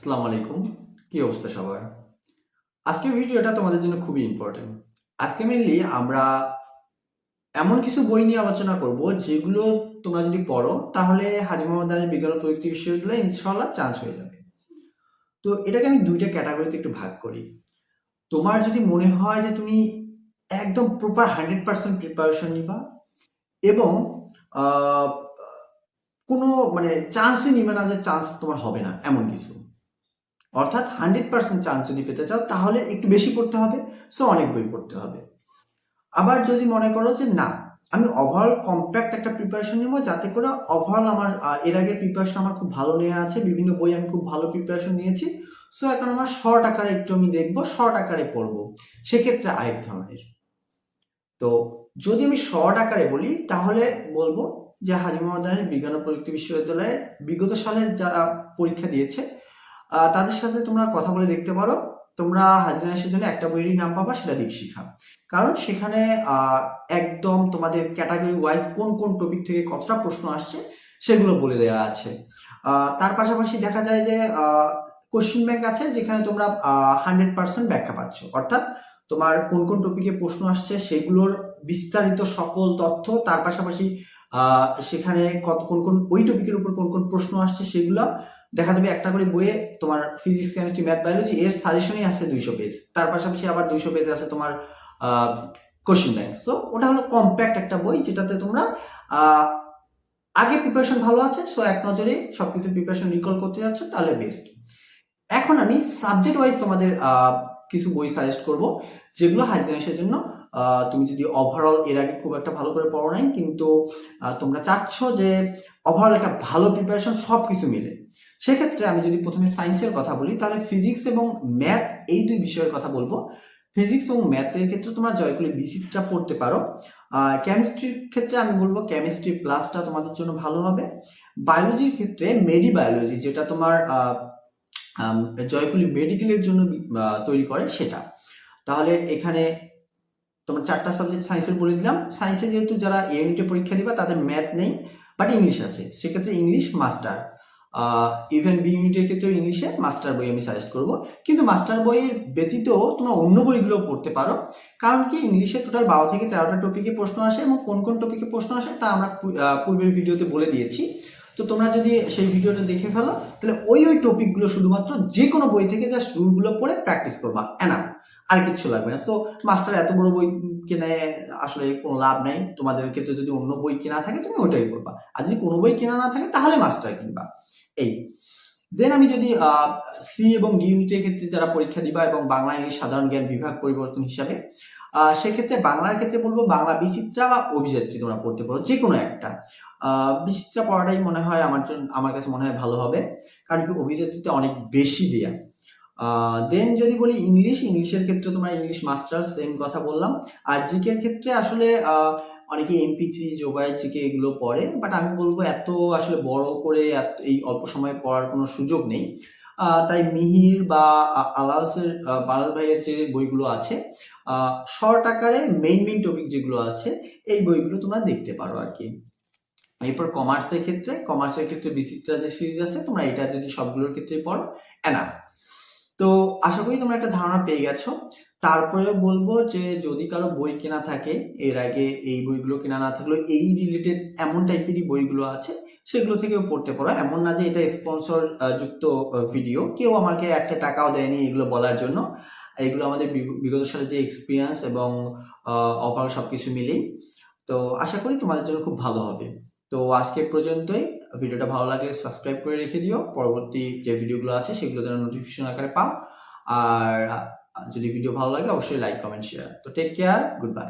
আসসালামু আলাইকুম। কি অবস্থা সবার? আজকের ভিডিওটা তোমাদের জন্য খুবই ইম্পর্টেন্ট আজকে মেনলি আমরা এমন কিছু বই নিয়ে আলোচনা করব, যেগুলো তোমরা যদি পড়ো, তাহলে হাজি মোহাম্মদ আলী বিজ্ঞান প্রযুক্তি বিশ্ববিদ্যালয়ে ইনশাল্লাহ চান্স হয়ে যাবে। তো এটাকে আমি দুইটা ক্যাটাগরিতে একটু ভাগ করি। তোমার যদি মনে হয় যে তুমি একদম প্রপার হান্ড্রেড পার্সেন্ট প্রিপারেশন নিবা, এবং কোনো মানে চান্সই নিবে না যে চান্স তোমার হবে না, এমন কিছু। অর্থাৎ হান্ড্রেড পার্সেন্ট চান্স যদি পেতে চাও, তাহলে একটু বেশি পড়তে হবে সো অনেক বই পড়তে হবে। আবার যদি মনে করো যে না, আমি ওভারঅল কম্প্যাক্ট একটা প্রিপারেশন নেব, যাতে করে ওভারঅল আমার এর আগের প্রিপারেশন আমার খুব ভালো নেওয়া আছে, বিভিন্ন বই আমি খুব ভালো প্রিপারেশন নিয়েছি সো এখন আমার শর্ট আকারে একটু আমি দেখব শর্ট আকারে পড়ব। সেক্ষেত্রে আরেক ধরনের। তো যদি আমি শর্ট আকারে বলি, তাহলে বলব যে হাজি মোহাম্মদ বিজ্ঞান ও প্রযুক্তি বিশ্ববিদ্যালয়ে বিগত সালের যারা পরীক্ষা দিয়েছে তাদের সাথে তোমরা কথা বলে দেখতে পারো। তোমরা হাজিরাসের জন্য একটা বইয়েরই নাম পাবা, সেটা দীপশিখা। কারণ সেখানে একদম তোমাদের ক্যাটাগরি ওয়াইজ কোন কোন টপিক থেকে কতটা প্রশ্ন আসছে, সেগুলো বলে দেওয়া আছে। তার পাশাপাশি দেখা যায় যে কোশ্চিন ব্যাংক আছে যেখানে তোমরা হান্ড্রেড পার্সেন্ট ব্যাখ্যা পাচ্ছ। অর্থাৎ তোমার কোন কোন টপিকে প্রশ্ন আসছে, সেগুলোর বিস্তারিত সকল তথ্য, তার পাশাপাশি সেখানে কত, কোন কোন, ওই টপিকের উপর কোন কোন প্রশ্ন আসছে, সেগুলো দেখা যাবে একটা করে বইয়ে তোমার ফিজিক্স কেমিস্ট্রি ম্যাথ বায়োলজি এর সাজেশনই আছে দুইশো পেজ তার পাশাপাশি আবার দুইশো পেজ আছে তোমার কোশ্চেন ব্যাংক সো ওটা হলো কম্প্যাক্ট একটা বই যেটাতে তোমরা আগে প্রিপারেশন ভালো আছে সো এক নজরে সবকিছু প্রিপারেশন রিকল করতে যাচ্ছ, তাহলে বেস্ট এখন আমি সাবজেক্ট ওয়াইজ তোমাদের কিছু বই সাজেস্ট করব, যেগুলো হাই সায়েন্সের জন্য তুমি যদি ওভারঅল এর আগে খুব একটা ভালো করে পড়ো নাই, কিন্তু তোমরা চাচ্ছ যে ওভারঅল একটা ভালো প্রিপারেশন সব কিছু মিলে। সেক্ষেত্রে আমি যদি প্রথমে সায়েন্সের কথা বলি, তাহলে ফিজিক্স এবং ম্যাথ এই দুই বিষয়ের কথা বলব। ফিজিক্স এবং ম্যাথের ক্ষেত্রে তোমরা জয়গুলি বিসিকটা পড়তে পারো। কেমিস্ট্রির ক্ষেত্রে আমি বলব কেমিস্ট্রি প্লাসটা তোমাদের জন্য ভালো হবে। বায়োলজির ক্ষেত্রে মেডি বায়োলজি যেটা তোমার জয়কুলি মেডিকেলের জন্য তৈরি করে সেটা। তাহলে এখানে তোমার চারটা সাবজেক্ট সায়েন্সের বলে দিলাম। সায়েন্সে যেহেতু যারা এ ইউনিটে পরীক্ষা দিবা, তাদের ম্যাথ নেই বাট ইংলিশ আছে। সেক্ষেত্রে ইংলিশ মাস্টার ইভেন বি ইউনিটের ক্ষেত্রে ইংলিশে মাস্টার বই আমি সাজেস্ট করব। কিন্তু মাস্টার বইয়ের ব্যতীত তোমরা অন্য বইগুলো পড়তে পারো। কারণ কি ইংলিশে টোটাল বারো থেকে তেরোটা টপিকে প্রশ্ন আসে এবং কোন কোন টপিকে প্রশ্ন আসে তা আমরা পূর্বের ভিডিওতে বলে দিয়েছি। তো তোমরা যদি সেই ভিডিওটা দেখে ফেলো, তাহলে ওই ওই টপিকগুলো শুধুমাত্র যে কোনো বই থেকে জাস্ট রুলগুলো পড়ে প্র্যাকটিস করবা। এনাফ আর কিছু লাগবে না। সো মাস্টার এত বড় বই কিনে আসলে কোনো লাভ নাই। তোমাদের ক্ষেত্রে যদি অন্য বই কেনা থাকে, তুমি ওটাই করবা আর যদি কোনো বই কেনা না থাকে, তাহলে মাস্টার কিনবা। এই। দেন আমি যদি সি এবং ডি ইউনিটের ক্ষেত্রে যারা পরীক্ষা দিবা এবং বাংলা ইংলিশ সাধারণ জ্ঞান বিভাগ পরিবর্তন হিসাবে সেক্ষেত্রে বাংলার ক্ষেত্রে বলব বাংলা বিচিত্রা বা অভিযাত্রী তোমরা পড়তে পারো যে কোনো একটা বিচিত্রা পড়াটাই মনে হয় আমার জন্য, আমার কাছে মনে হয় ভালো হবে। কারণ কি অভিযাত্রীতে অনেক বেশি দেয়া। দেন যদি বলি ইংলিশ ইংলিশের ক্ষেত্রে তোমার ইংলিশ মাস্টার সেম কথা বললাম। আর জিকের ক্ষেত্রে আসলে অনেকে এমপি থ্রি যোগাই জিকে এগুলো পড়ে বাট আমি বলব এত আসলে বড় করে এই অল্প সময়ে পড়ার কোনো সুযোগ নেই। তাই মিহির বা আ- আলাসের আহ, বালাল ভাইয়ের যে বইগুলো আছে শর্ট আকারে মেইন মেইন টপিক যেগুলো আছে এই বইগুলো তোমরা দেখতে পারো আর কি। এরপর কমার্সের ক্ষেত্রে কমার্সের ক্ষেত্রে বিচিত্রা যে সিরিজ আছে তোমরা এটা যদি সবগুলোর ক্ষেত্রে পড়ো এনাফ তো আশা করি তোমরা একটা ধারণা পেয়ে গেছো। তারপরে বলব যে যদি কারও বই কেনা থাকে, এর আগে এই বইগুলো কেনা না থাকলেও এই রিলেটেড এমন টাইপেরই বইগুলো আছে, সেগুলো থেকেও পড়তে পারো। এমন না যে এটা স্পন্সর যুক্ত ভিডিও কেউ আমাকে একটা টাকাও দেয়নি এগুলো বলার জন্য। এগুলো আমাদের বিগ- বিগত সালে যে এক্সপিরিয়েন্স এবং ওভারঅল সবকিছু মিলেই। তো আশা করি তোমাদের জন্য খুব ভালো হবে। তো আজকে পর্যন্তই। ভিডিওটা ভালো লাগলে সাবস্ক্রাইব করে রেখে দিও। পরবর্তী যে ভিডিওগুলো আছে সেগুলো যেন নোটিফিকেশন আকারে পাও। আর যদি ভিডিও ভালো লাগে, অবশ্যই লাইক কমেন্ট শেয়ার তো টেক কেয়ার গুড বাই